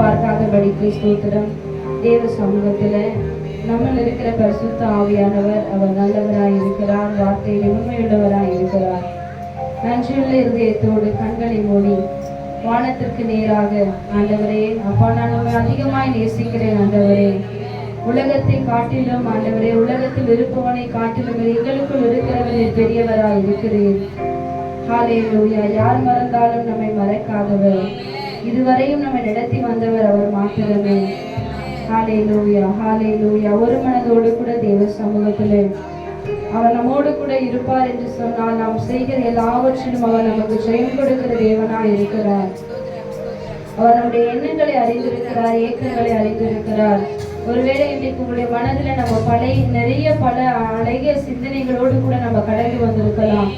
பார்க்காதபடிக்கு ஸ்தோத்திரம் தேவ சமூகத்தில் நம்மள் இருக்கிற பரிசுத்த ஆவியானவர் அவர் நல்லவராய் இருக்கிறார் வார்த்தையில் உண்மையுள்ளவராய் இருக்கிறார். நன்றியுள்ள இருதயத்தோடு கண்களை மூடி வானத்திற்கு நேராக ஆண்டவரே அப்பா நான் உங்களை அதிகமாய் நேசிக்கிறேன் ஆண்டவரே. உலகத்தை காட்டிலும் ஆண்டவரே உலகத்தில் இருப்பவனை காட்டிலும் எங்களுக்குள் இருக்கிறவரில் பெரியவராய் இருக்கிறேன் ஹalleluya. யார் மறந்தாலும் நம்மை மறக்காதவர். இதுவரையும் நம்ம நடத்தி வந்தவர் அவர் மாத்திரமே. ஹalleluya ஹalleluya. ஒரு மனதோடு கூட தேவ சமூகத்தில் அவர் நம்மோடு கூட இருப்பார் என்று சொன்னால் நாம் செய்கிற எல்லாவற்றிலும் அவர் நமக்கு ஜெயம் கொடுக்கிற தேவனாய் இருக்கிறார். அவர் நம்முடைய எண்ணங்களை அறிந்திருக்கிறார் ஏக்கங்களை அறிந்திருக்கிறார். ஒருவேளை இன்றைக்கு உங்களுடைய மனதில் நம்ம பழைய நிறைய பல அழகிய சிந்தனைகளோடு கூட நம்ம கடந்து வந்திருக்கலாம்.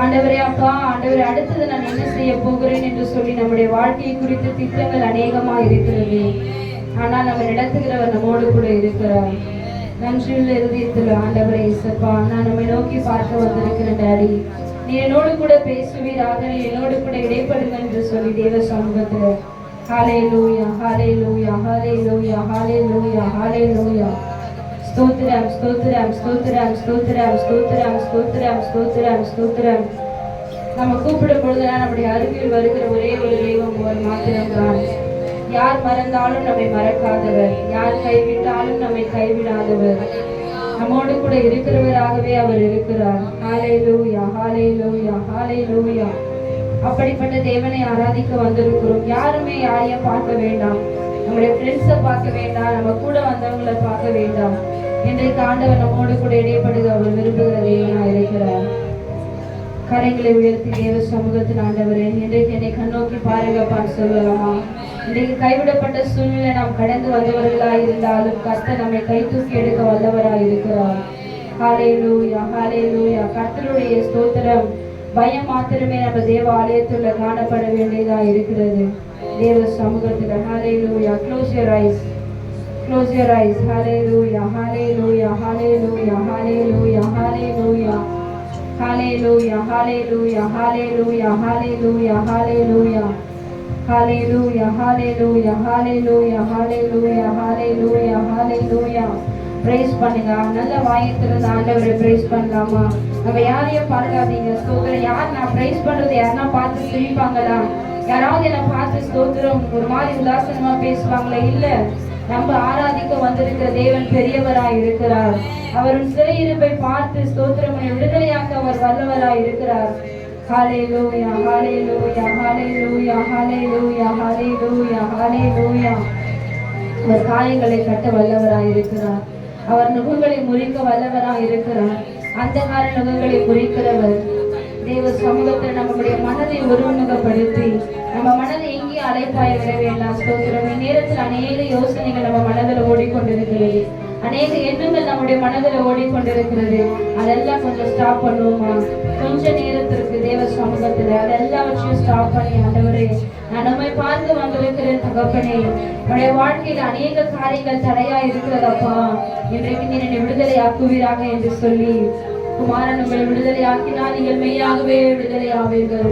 ஆண்டவரே அப்பா ஆண்டவரே அடுத்தது நான் என்ன செய்ய போகிறேன் என்று சொல்லி நம்முடைய வாழ்க்கையை குறித்த திட்டங்கள் அநேகமா இருக்கிறது. ஆனால் நம்ம நடத்துகிறவர் நம்மோடு கூட இருக்கிறார். நன்றியுள்ள இருதயத்தில் ஆண்டவரே இசப்பா நான் நம்மை நோக்கி பார்க்க வந்திருக்கிறேன் டாடி நீ என்னோடு கூட பேசுவீராக நீ என்னோடு கூட இடைப்படுங்க என்று சொல்லி தேவ சமூகத்தில். Hallelujah hallelujah hallelujah hallelujah ஹாலே லூயா ஸ்தோத்திரம் ஸ்தோத்திரம் ஸ்தோத்திரம் ஸ்தோத்திரம் ஸ்தோத்திரம் ஸ்தோத்திரம் ஸ்தோத்திரம் ஸ்தோத்திரம் நம்ம கூப்பிடும் பொழுதுதான் நம்முடைய அருகில் வருகிற ஒரே ஒரு தெய்வம் ஒரு மாத்திரம்தான் யார் மறந்தாலும் நம்மை மறக்காதவர் யார் கைவிட்டாலும் நம்மை கைவிடாதவர் நம்மோடு கூட இருக்கிறவராகவே அவர் இருக்கிறார் ஹாலே லூயா ஹாலே லூயா ஹாலே லூயா அப்படிப்பட்ட தேவனை ஆராதிக்க வந்திருக்கிறோம் யாருமே யாரையும் பார்க்க வேண்டாம் நம்முடைய ஃப்ரெண்ட்ஸை பார்க்க வேண்டாம் நம்ம கூட வந்தவங்களை பார்க்க வேண்டாம். இன்றைக்கு ஆண்டவர் நம்மோடு கூட இடையப்படுது அவர் விரும்புகிற நான் இருக்கிறார். கரைகளை உயர்த்தி தேவ சமூகத்தில் ஆண்டவரே இன்றைக்கு என்னை கண்ணோக்கி பாருங்கப்பான்னு சொல்லலாமா? இன்றைக்கு கைவிடப்பட்ட சூழ்நிலை நாம் கடந்து வந்தவர்களாக இருந்தாலும் கத்த நம்மை கை தூக்கி எடுக்க வல்லவராக இருக்கிறார். ஹாலே லூயா ஹாலே லூயா கத்தருடைய ஸ்தோத்திரம் பயம் மாத்திரமே நம்ம தேவ ஆலயத்துல காணப்பட வேண்டியதா இருக்கிறது. தேவ சமூகத்துல hallelujah close your eyes close your eyes hallelujah hallelujah லூயா ஹாலே லூயா ஹாலே லூயா ஹாலே லூயா Hallelujah, hallelujah, hallelujah, hallelujah, hallelujah. Hallelujah, hallelujah, hallelujah, hallelujah, hallelujah, hallelujah. Praise பண்ணுங்க நல்ல வாயத்திலிருந்து ஆண்டவரை பிரைஸ் பண்ணலாமா? நம்ம யாரையும் பார்க்காதீங்க ஸ்தோத்திரம். யார் நான் பிரைஸ் பண்றது? யாருன்னா பார்த்து சிரிப்பாங்களா? யாராவது என்னை பார்த்து ஸ்தோத்திரம். ஒரு மாதிரி உதாசனமா பேசுவாங்களா? இல்ல. நம்ம ஆராதிக்க வந்திருக்கிற தேவன் பெரியவராய் இருக்கிறார். அவரின் சிறையிருப்பை பார்த்து ஸ்தோத்திரம். விடுதலையாக்க அவர் வல்லவராய் இருக்கிறார். ஹalleluya ஹalleluya ஹalleluya ஹalleluya ஹalleluya ஹalleluya அவர் காயங்களை கட்ட வல்லவராய் இருக்கிறார். அவர் நுகங்களை முறிக்க வல்லவராக இருக்கிறார். அந்தகார நுகங்களை முறிக்கிறவர் தேவ சமூகத்தில் நம்முடைய மனதை ஒருமுகப்படுத்தி நம்ம மனதை எங்கேயும் அலைப்பாய விட வேண்டாம் ஸ்தோத்திரம். இந்நேரத்தில் அநேக யோசனைகள் நம்ம மனதில் ஓடிக்கொண்டிருக்கிறது. அநேக எண்ணங்கள் நம்முடைய மனதில் ஓடிக்கொண்டிருக்கிறது. அதெல்லாம் கொஞ்சம் ஸ்டாப் பண்ணுவோமா? கொஞ்ச நேரத்திற்கு தேவ சமூகத்தில் அதெல்லாவற்றையும் ஸ்டாப் பண்ணி ஆண்டவரே நான் நம்மை பார்த்து வந்திருக்கிறேன் தகப்பனே உடைய வாழ்க்கையில் அநேக காரியங்கள் தடையா இருக்கிறதப்பா இன்றைக்கு நீ என்னை விடுதலை ஆக்குவீராக என்று சொல்லி குமாரன் உங்களை விடுதலை ஆக்கினால் நீங்கள் மெய்யாகவே விடுதலை ஆவீர்கள்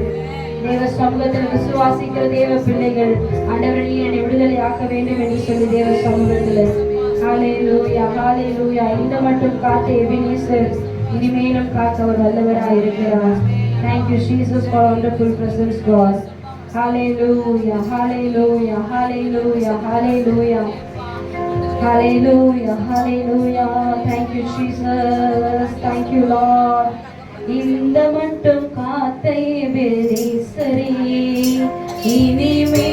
தேவ சமூகத்தில் விசுவாசிக்கிற தேவ பிள்ளைகள் ஆண்டவரை நீ என்னை விடுதலை ஆக்க வேண்டும் என்று சொல்லி தேவ சமூகத்தில். ஹாலேலூயா ஹாலேலூயா இந்த மட்டும் காத்து எபினேசர் இனிமேலும் காத்து அவர் வல்லவராக இருக்கிறார் thank you Jesus for wonderful presence God hallelujah hallelujah hallelujah hallelujah Hallelujah, hallelujah. Thank you, Jesus. Thank you, Lord. இந்த மட்டும் காத்தை பெரீசரே இனிமே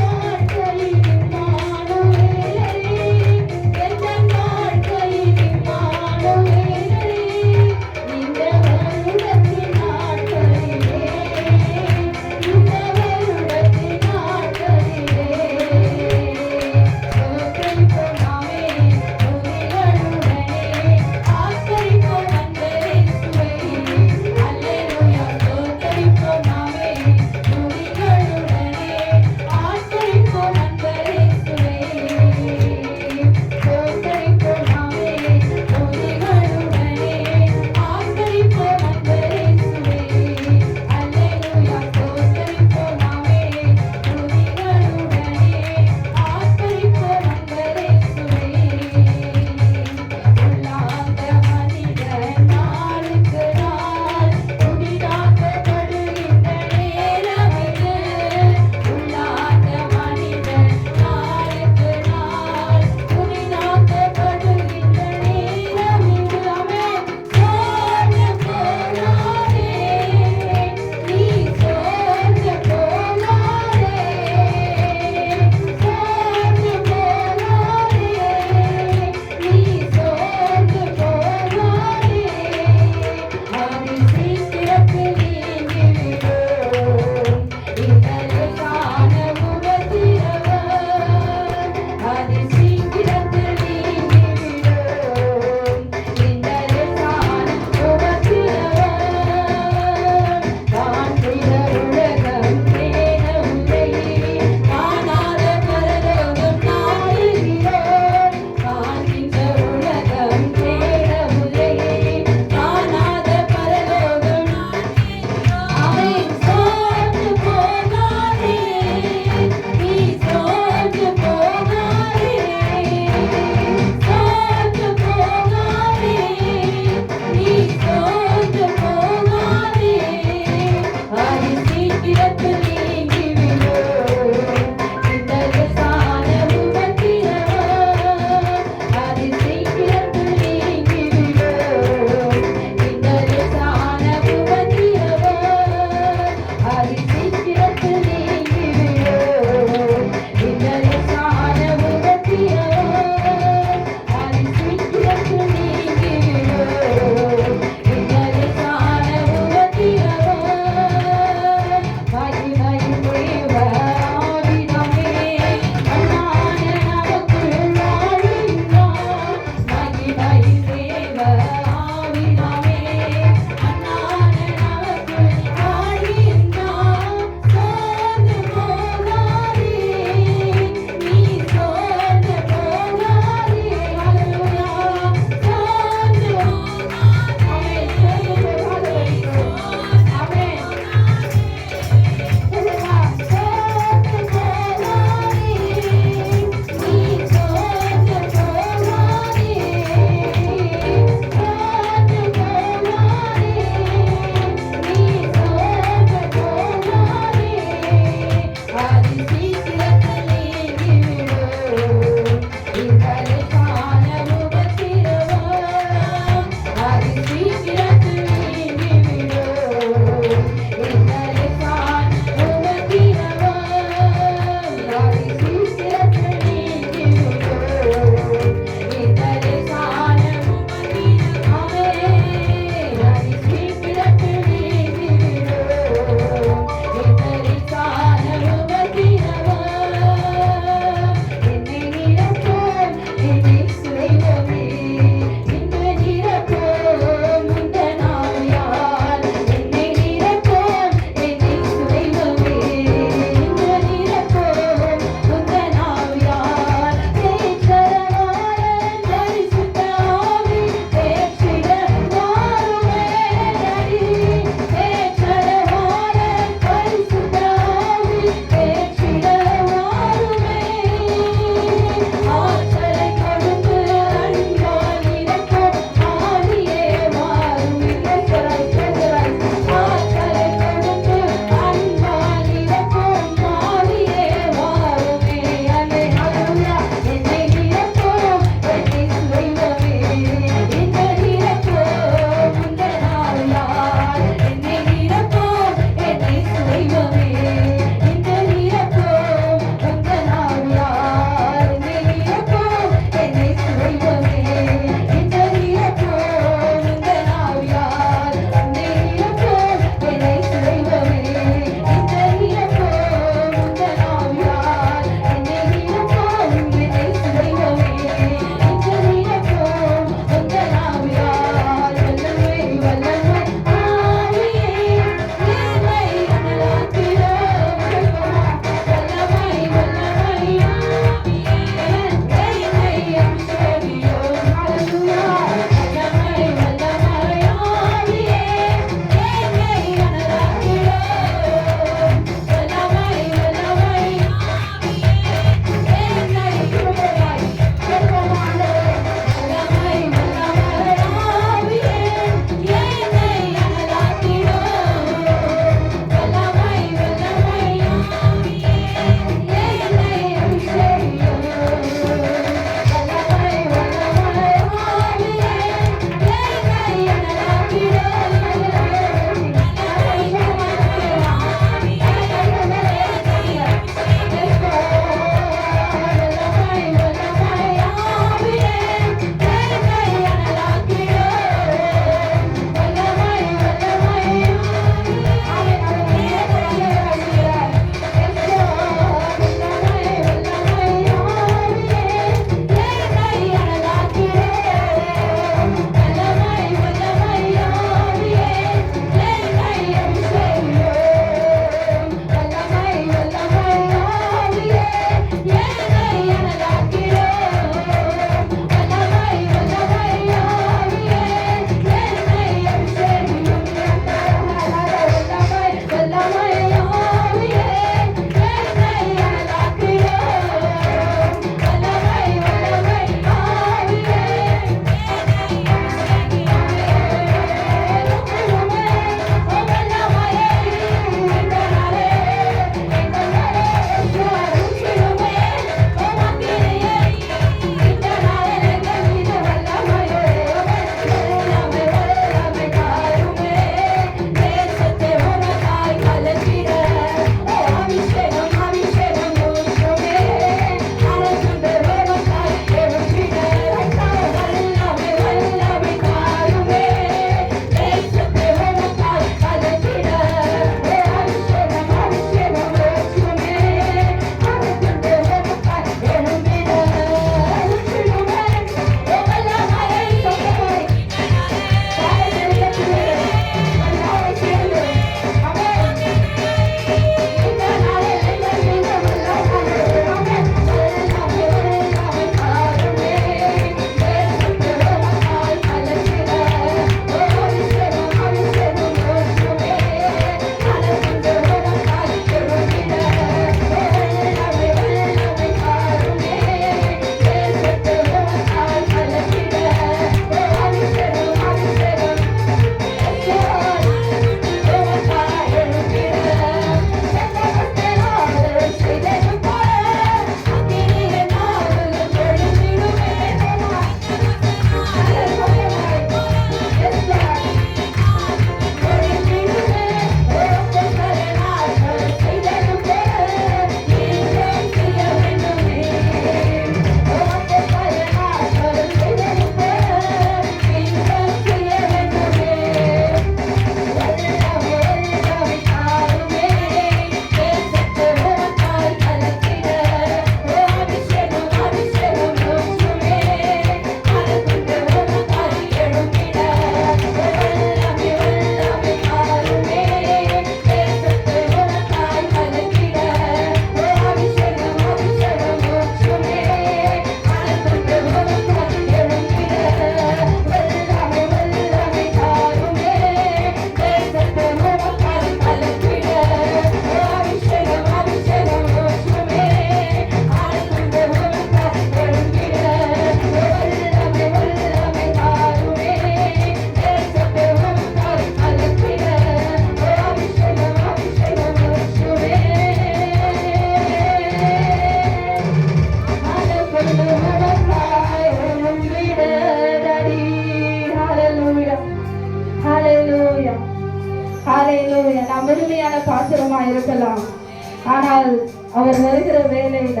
ஆனால் அவர் வருகிற வேலையில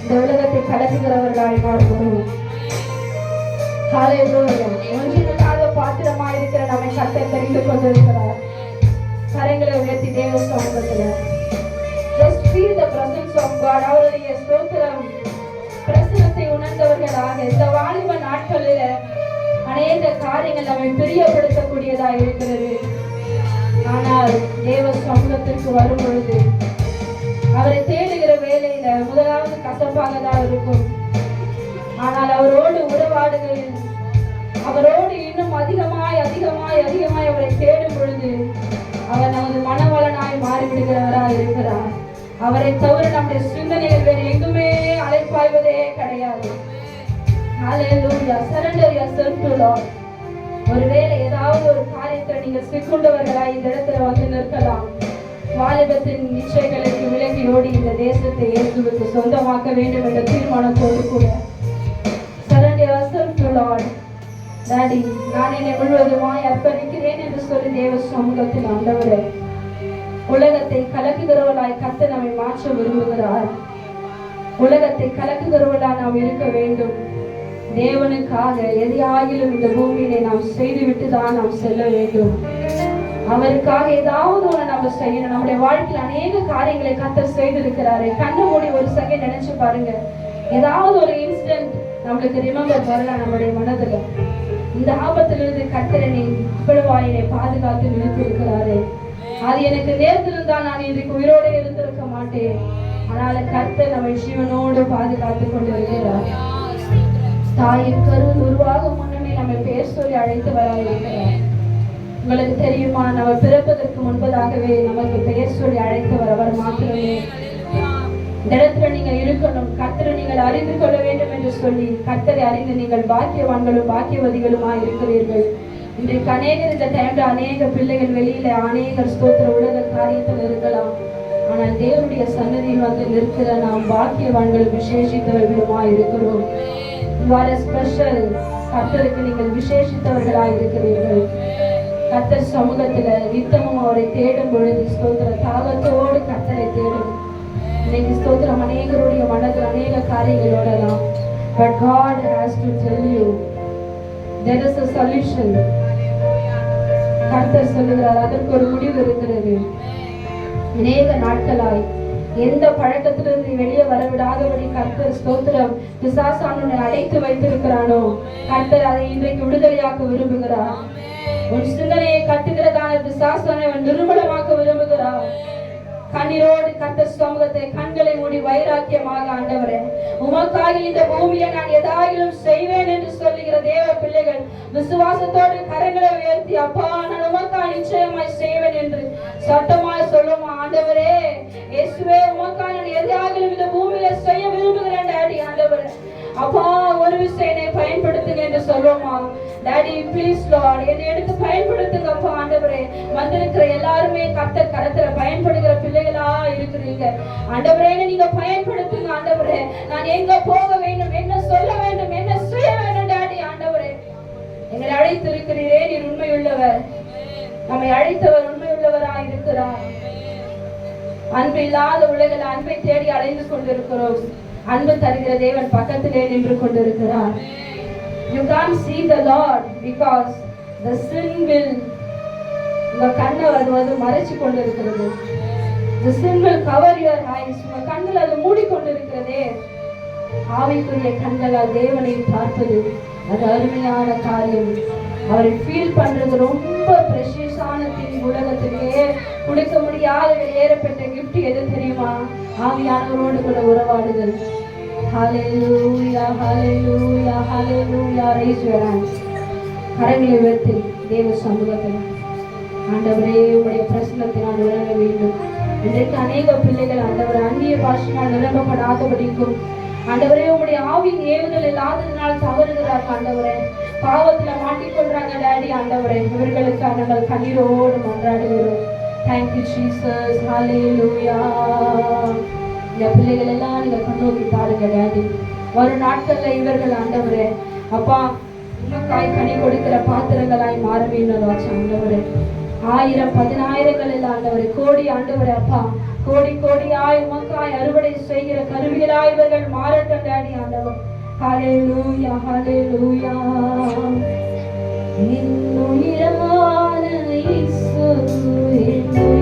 இந்த உலகத்தை கடத்துகிறவர்களாய் மாறுகிறோம் ஒன்றினுக்காக பாத்திரமா இருக்கிற நம்மை கத்தை தெரிந்து கொண்டிருக்கிறார். கரைகளை உயர்த்தி தேவ just feel the presence of God. அவருடைய ஸ்தோத்திரம் பிரசனத்தை உணர்ந்தவர்களாக இந்த வாலிப நாட்களில் அநேக காரியங்கள் நம்மை பிரியப்படுத்தக்கூடியதாக இருக்கிறது. ஆனால் தேவ சமூகத்திற்கு வரும் பொழுது அவரை தேடுகிற வேலையில முதலாவது கசப்பாக தான் இருக்கும். ஆனால் அவரோடு உறவாடுகையில் அவரோடு இன்னும் அதிகமாய் அதிகமாய் அதிகமாய் அவரை தேடும் பொழுது அவர் நமது மனவளனாய் மாறிவிடுகிறவராய் இருக்கிறார். அவரை தவிர நம்முடைய சிந்தனைகள் வேறு எங்குமே அலைப்பாய்வதே கிடையாது. ஒருவேளை ஏதாவது ஒரு காரியத்தை நீங்கள் சிக்குண்டவர்களாய் இந்த இடத்துல வந்து நிற்கலாம். வாலிபத்தின் நிச்சயங்களுக்கு விலகி ஓடி இந்த தேசத்தை இயேசுவுக்கு சொந்தமாக்க வேண்டும் என்ற தீர்மானத்தோடு கூட சரண்டர் yourself டாடி நான் என்னை முழுவதுமாய் அர்ப்பணிக்கிறேன் என்று சொல்லி தேவ சமூகத்தில் ஆண்டவரே உலகத்தை கலக்குகிறவளாய் கத்த நம்மை மாற்ற விரும்புகிறார். உலகத்தை கலக்குகிறவர்களா நாம் இருக்க வேண்டும். தேவனுக்காக எதையாகிலும் இந்த பூமியிலே நாம் செய்துவிட்டு தான் நாம் செல்ல வேண்டும். அவருக்காக ஏதாவது ஒண்ணு நம்ம செய்யணும். நம்முடைய வாழ்க்கையில் அநேக காரியங்களை கத்தர் செய்திருக்கிறாரு. கண்ணு மூடி ஒரு செகண்ட் நினைச்சு பாருங்க. ஏதாவது ஒரு இன்சிடென்ட் நம்மளுக்கு ரிமெம்பர் வரலாம் நம்முடைய மனதுல. இந்த ஆபத்திலிருந்து கத்திரனை இவ்வளவாயினை பாதுகாத்து நிறுத்திருக்கிறாரு அது எனக்கு நேர்ந்திருந்தால் நான் இன்றைக்கு உயிரோடு இருந்திருக்க மாட்டேன். ஆனால் கர்த்தர் நம்மை ஜீவனோடு பாதுகாத்து கொண்டு வருகிறார். தாயின் கருவில் உருவாகும் முன்னமே நம்மை பேர் சொல்லி அழைத்து வராயிருக்கிறார் உங்களுக்கு தெரியுமா நம்ம பிறப்பதற்கு முன்பதாகவே நமக்கு பெயர் சொல்லி அழைத்தவர் அவர் மாத்திரமே. இடத்துல நீங்க இருக்கணும். கத்தரை நீங்கள் அறிந்து கொள்ள வேண்டும் என்று சொல்லி கத்தரை அறிந்து நீங்கள் பாக்கியவான்களும் பாக்கியவதிகளுமா இருக்கிறீர்கள். இன்றைக்கு அநேகர் இந்த டைம்ல அநேக பிள்ளைகள் வெளியில அநேகர் ஸ்தோத்திர உலக காரியத்தில் இருக்கலாம். ஆனால் தேவனுடைய சன்னதியில் வந்து நிற்கிற நாம் பாக்கியவான்கள் விசேஷித்தவர்களுமா இருக்கிறோம். இவ்வாறு கத்தருக்கு நீங்கள் விசேஷித்தவர்களாய் இருக்கிறீர்கள். கர்த்தர் சமூகத்துல நித்தமும் அவரை தேடும் பொழுது ஸ்தோத்திர தாகத்தோடு கத்தரை தேடும். இன்னைக்கு ஸ்தோத்திரம் அநேகருடைய மனதில் அநேக காரியங்களோடலாம் but God has to tell you there is a solution கர்த்தர் சொல்லுகிறார் அதற்கு ஒரு முடிவு இருக்கிறது. அநேக நாட்களாய் எந்த பழக்கத்திலிருந்து வெளியே வரவிடாதபடி கர்த்தர் ஸ்தோத்திரம். பிசாசானனை அடைத்து வைத்திருக்கிறானோ? கர்த்தர் அதை இன்றைக்கு விடுதலையாக்க விரும்புகிறார். உன் சிந்தனையை கட்டுகிறதான பிசாசானை அவன் நிர்மலமாக்க விரும்புகிறார். கண்ணீரோடு கத்த சமூகத்தை கண்களை மூடி வைராக்கியமாக ஆண்டவரே உமக்காக இந்த பூமியை நான் எதாயிலும் செய்வேன் என்று சொல்லுகிற தேவ பிள்ளைகள் விசுவாசத்தோடு கரங்களை உயர்த்தி அப்பா நான் உமக்கா நிச்சயமாய் செய்வேன் என்று சட்டமாய் சொல்லும் ஆண்டவரே? இயேசுவே உமக்கா நான் எதையாகிலும் இந்த பூமியில செய்ய விரும்புகிறேன் ஆண்டவரே. அப்பா ஒரு விஷயம் என்னை பயன்படுத்துங்க என்று சொல்லுவோமா? டாடி ப்ளீஸ் லார்ட் என்னை எடுத்து பயன்படுத்துங்க அப்பா ஆண்டவரே. வந்திருக்கிற எல்லாருமே கத்த கரத்துல பயன்படுகிற பிள்ளைகளா இருக்கிறீங்க. ஆண்டவரே நீங்க பயன்படுத்துங்க ஆண்டவரே. நான் எங்க போக வேண்டும் என்ன சொல்ல வேண்டும் என்ன செய்ய வேண்டும் டாடி ஆண்டவரே. எங்களை அழைத்திருக்கிறீரே நீர் உண்மையுள்ளவர். நம்மை அழைத்தவர் உண்மையுள்ளவராய் இருக்கிறார். அன்பு இல்லாத உலகில் அன்பை தேடி அலைந்து கொண்டிருக்கிறோம். அன்பு தருகிற தேவன் பக்கத்திலே நின்று கொண்டிருக்கிறார். You can see the Lord because the sin will உங்க கண்ணை அது வந்து மறைச்சு கொண்டிருக்கிறது. The sin will cover your eyes உங்க கண்ணில் அது மூடிக்கொண்டிருக்கிறதே. ஆவிக்குரிய கண்களால் தேவனை பார்ப்பது அது அருமையான காரியம். அவரை ஃபீல் பண்றது ரொம்ப ப்ரெஷியஸான திங் உலகத்திலேயே கொடுக்க முடியாத வெளியேறப்பட்ட கிஃப்ட் எது தெரியுமா? ஆவியானவரோடு கூட உறவாடுதல் ஹalleluya ஹalleluya ஹalleluya. Raise your hands கரங்களை உயர்த்தி தேவ சமூகத்தில். ஆண்டவரே உடைய பிரசனத்தை நான் உணர வேண்டும். இன்றைக்கு அநேக பிள்ளைகள் ஆண்டவர் அந்நிய பாஷையால் நிரம்பப்படாதபடிக்கும் ஆண்டவரே உங்களுடைய ஆவின் ஏவுதல் இல்லாததினால் தவறுகிறார் ஆண்டவரே. பாவத்துல மாட்டிக்கொள்றாங்க டாடி ஆண்டவரே. இவர்களுக்கு நாங்கள் கண்ணீரோடு மன்றாடுகிறோம். தேங்க் யூ ஜீசஸ் ஹalleluya இந்த பிள்ளைகள் எல்லாம் நீங்க கண்ணோக்கி பாருங்க டாடி வரும் நாட்கள்ல இவர்கள் ஆண்டவரே அப்பா உமக்காய் கனி கொடுக்கிற பாத்திரங்களாய் மாற வேண்டும் ஆண்டவரே. ஆயிரம் பதினாயிரங்கள் இல்ல ஆண்டவரே கோடி ஆண்டவரே அப்பா. கோடி கோடியாய் உமக்காய் அறுவடை செய்கிற கருவிகளாய் இவர்கள் மாறட்டும் டாடி ஆண்டவர். ஹalleluya ஹalleluya என் உயிரான tôi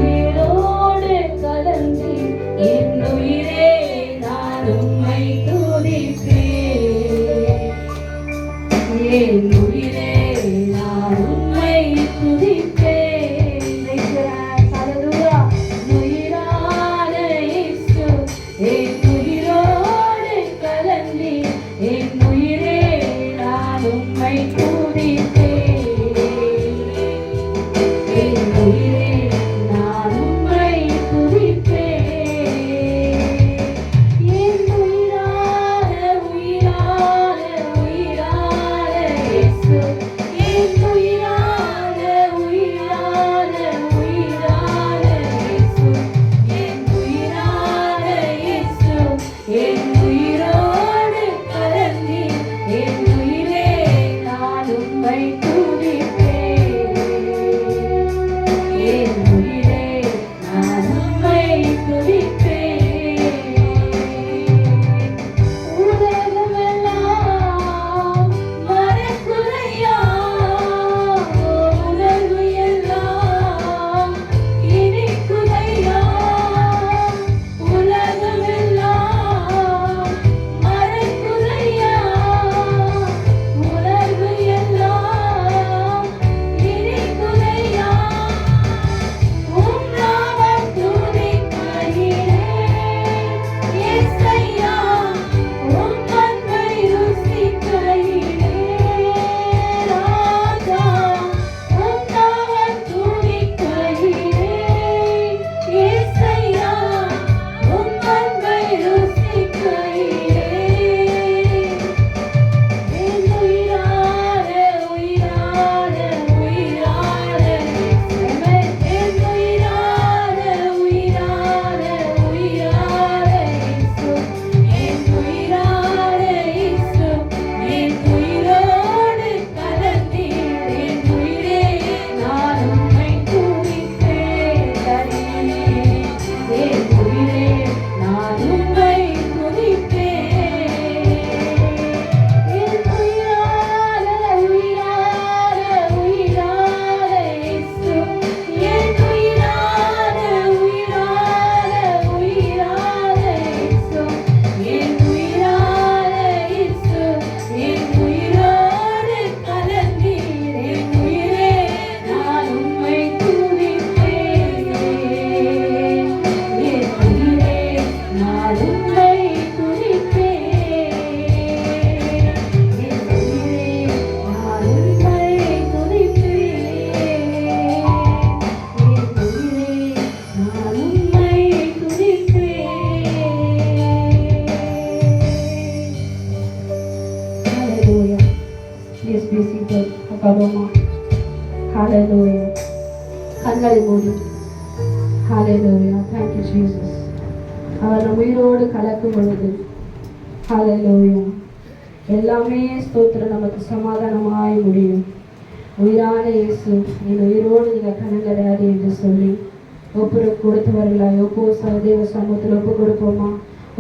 கொடுப்போமா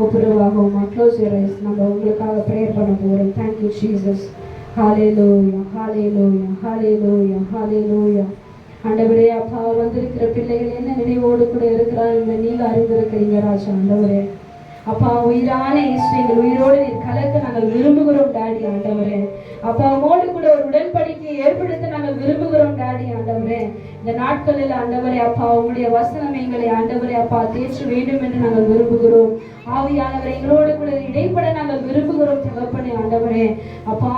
ஒப்புரவாகுவோமா? க்ளோஸ் யூர் ஐஸ் நம்ம உங்களுக்காக ப்ரேயர் பண்ண போகிறோம் தேங்க்யூ ஜீசஸ் ஹாலே லோயா ஹாலே லோயா ஆண்டவரே அப்பா வந்திருக்கிற பிள்ளைகள் என்ன நினைவோடு கூட இருக்கிறார் என்று நீங்கள் அறிந்திருக்கிறீங்க ராஜா ஆண்டவரே. அப்பா உயிரான இயேசு உயிரோடு நீர் கலக்க நாங்கள் விரும்புகிறோம் டாடி ஆண்டவரே. அப்பா அவங்களோடு கூட ஒரு உடன்படிக்கை ஏற்படுத்த நாங்கள் விரும்புகிறோம் டாடி ஆண்டவரே. இந்த நாட்களில் ஆண்டவரே அப்பா உங்களுடைய வசனம் எங்களை ஆண்டவரே அப்பா தேற்ற வேண்டும் என்று நாங்கள் விரும்புகிறோம். ஆவியானவரை எங்களோடு கூட இடைப்பட நாங்கள் விரும்புகிறோம் தகப்பனே ஆண்டவரே. அப்பா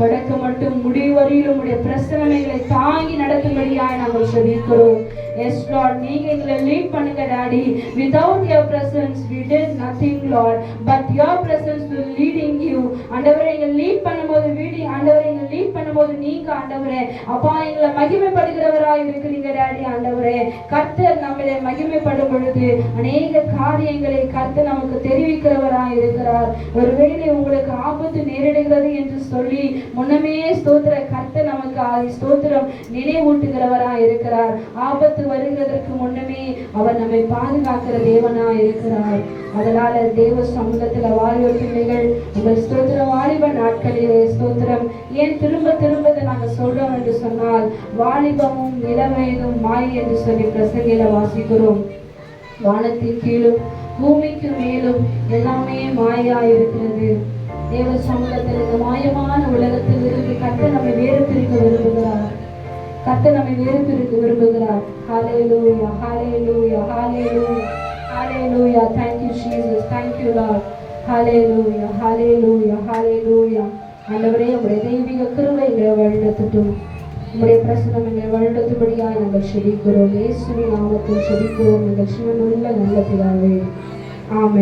தொடக்க மட்டும் முடிவு வரையிலும் உடைய பிரசனம் தாங்கி நடக்கும்படியாக நாங்கள் செபிக்கிறோம். எஸ் லார்ட் நீங்க எங்களை லீட் பண்ணுங்க daddy without your presence we did nothing Lord but your presence will leading you ஆண்டவரை எங்களை லீட் பண்ணும்போது வீடிங் ஆண்டவரை எங்களை லீட் பண்ணும்போது நீங்க ஆண்டவரே அப்பா எங்களை மகிமைப்படுகிறவரா இருக்கிறீங்க டாடி ஆண்டவரே. கர்த்தர் நம்மளை மகிமைப்படும் பொழுது அநேக காரியங்களை கர்த்தர் நமக்கு தெரிவிக்கிறவரா இருக்கிறார். ஒருவேளை உங்களுக்கு ஆபத்து நேரிடுகிறது என்று சொல்லி முன்னமே ஸ்தோத்திர கர்த்தர் நமக்கு அதை ஸ்தோத்திரம் நினைவூட்டுகிறவரா இருக்கிறார். ஆபத்து வருகிறதற்கு முன்னமே அவர் நம்மை பாதுகாக்கிற தேவனா இருக்கிறார். அதனால தேவ சமூகத்துல வாலிப பிள்ளைகள் உங்கள் ஸ்தோத்திர வாலிப நாட்களிலே ஸ்தோத்திரம். ஏன் திரு திரும்ப திரும்ப இதை நாங்கள் சொல்றோம் என்று சொன்னால் வாலிபமும் இளவயதும் மாய் என்று சொல்லி பிரசங்கில வாசிக்கிறோம். வானத்தின் கீழும் பூமிக்கு மேலும் எல்லாமே மாயா இருக்கிறது தேவ சமூகத்தில் இந்த மாயமான உலகத்தில் இருந்து கத்த நம்மை வேறு பிரிக்க விரும்புகிறார். கத்த நம்மை வேறு பிரிக்க விரும்புகிறார். லூயா hallelujah thank you Jesus thank you Lord hallelujah hallelujah ஹாலே லூயா ஆண்டவரே உங்களுடைய தெய்வீக கிருபை எங்களை வழிநடத்தட்டும். உங்களுடைய பிரசனம் எங்களை வழிநடத்தும்படியாக நாங்கள் செபிக்கிறோம். இயேசுவின் நாமத்தில் செபிக்கிறோம். எங்கள் சிவனுள்ள நல்ல பிதாவே. ஆமென்.